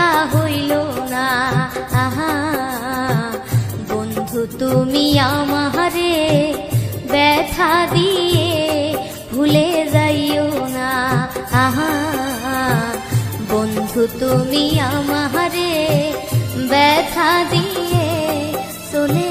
দেখা হইল না। আহা, বন্ধু তুমি আমারে ব্যথা দিয়ে ভুলে যাইও না। আহা, বন্ধু তুমি আমারে ব্যথা দিয়ে চলে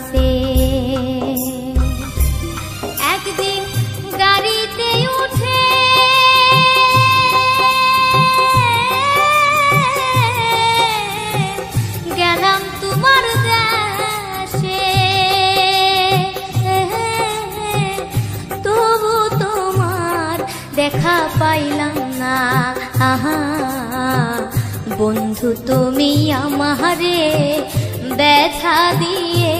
আছে। একদিন গাড়িতে উঠে গেলাম তোমার দেশে তবু তোমার দেখা পাইলাম না। আহা, বন্ধু তুমি আমারে ব্যথা দিয়ে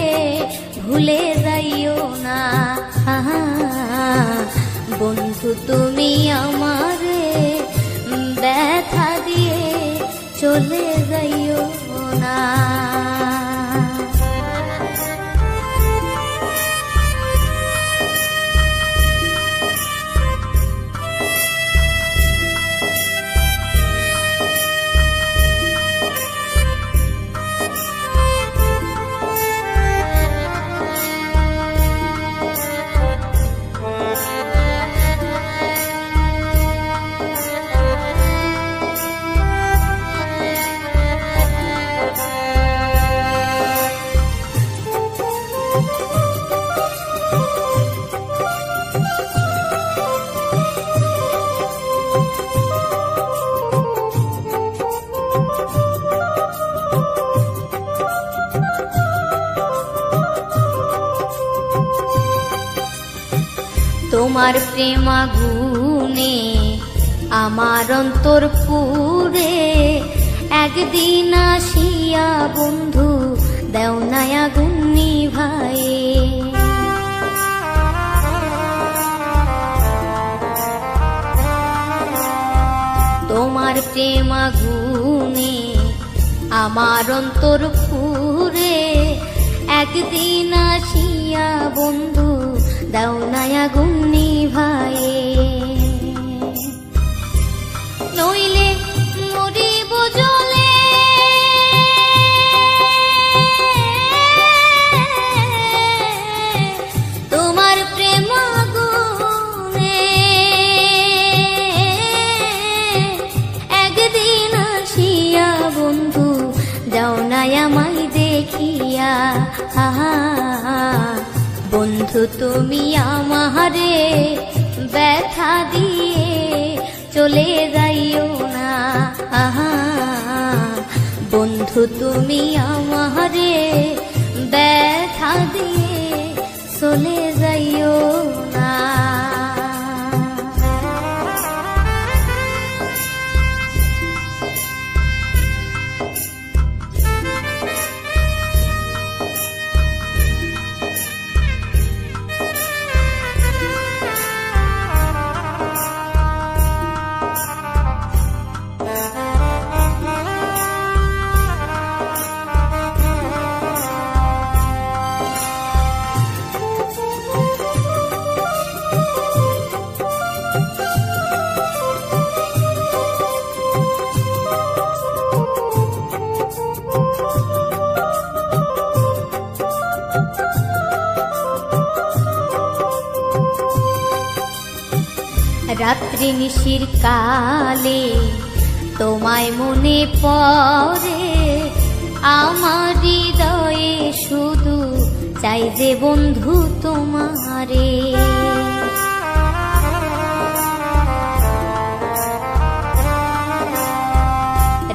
বন্ধু তোমার প্রেমাগুনে আমার অন্তর পুরে। একদিন আসিয়া বন্ধু, দেও নায়া গুন্নি ভাই তোমার প্রেমাগুনে আমার অন্তর পুরে। একদিন আসিয়া বন্ধু দাও নায়া গুন্নি ভাই নইলে মরিব জলে। তোমার প্রেম গুনে একদিন আসিয়া বন্ধু, যাও নাই আমায় দেখিয়া। আহা বন্ধু তুমি আমারে ব্যথা দিয়ে চলে যাইও না। আহা বন্ধু তুমি আমারে রাত্রি নিশির কালে তোমায় মনে পড়ে, আমার হৃদয়ে শুধু চাই যে বন্ধু তোমারে।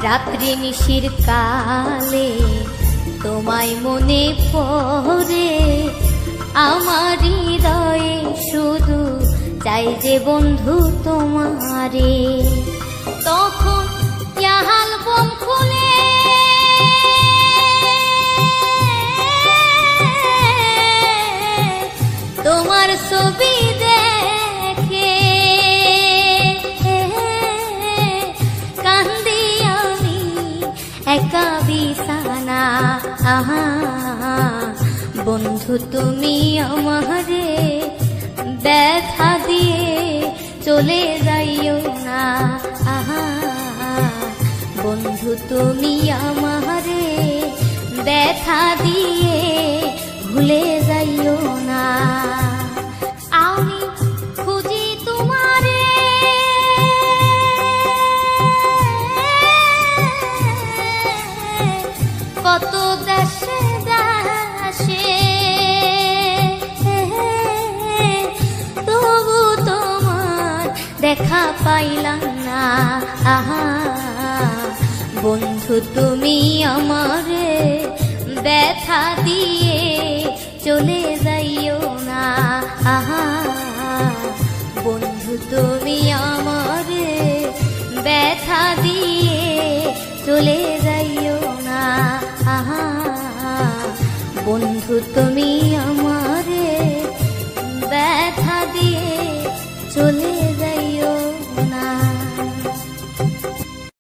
রাত্রি নিশির কালে তোমায় মনে পড়ে, আমার হৃদয়ে শুধু চাই যে বন্ধু তোমারে। তখন ইয়াহাল বম খুলে। তোমার ছবি দেখে কান্দি আমি একা বিছানা। আহা, বন্ধু তুমি আমারে চলে যাইও না আহা। বন্ধু তুমি আমারে ব্যথা দিয়ে ভুলে যাইও না। দেখা পাইলাম না। আহা, বন্ধু তুমি আমারে ব্যথা দিয়ে চলে যাইও না। আহা, বন্ধু তুমি আমারে ব্যথা দিয়ে চলে যাইও না। আহা, বন্ধু তুমি